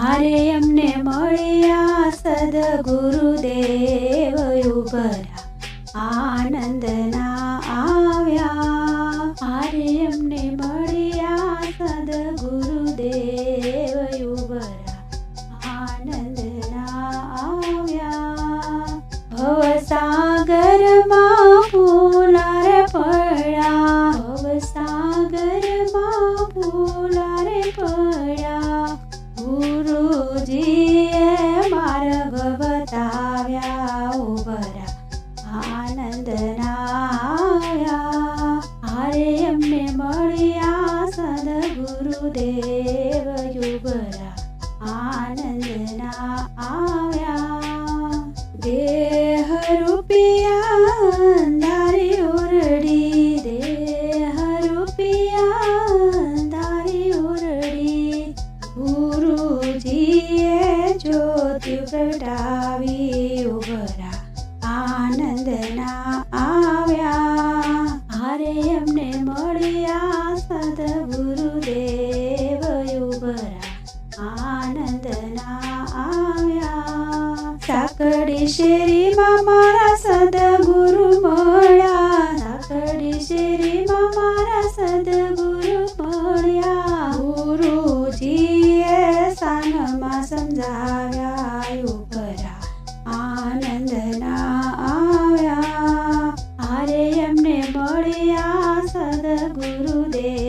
હારે એમને મળ્યા સદગુરુદેવ ઉભરા આનંદના देवयुगरा आनन्दना युवरा देहरूपिया दारि उरडी देहरूपिया दारि उरडी गुरुजीये ज्योति प्रटाववरा आनन्दना આવ્યા સાકડી શેરીમાં મારા સદગુરુ મળ્યા સાકડી શેરીમાં મારા સદગુરુ મળ્યા ગુરુજીએ સાનમાં સમજાવ્યા ઉભરા આનંદના આવ્યા હારે એમને મળ્યા સદગુરુદેવ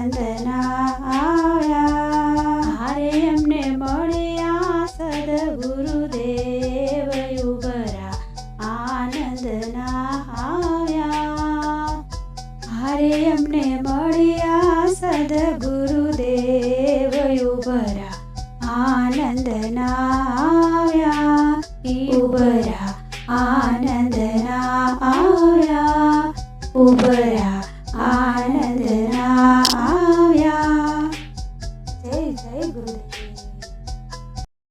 આનંદના આવ્યા હારે એમને મળ્યા સદગુરુદેવ ઉભરા આનંદના આવ્યા હારે એમને મળ્યા આનંદના આવ્યા ઉભરા આનંદના આવ્યા ઉભરા આનંદના આવ્યા જય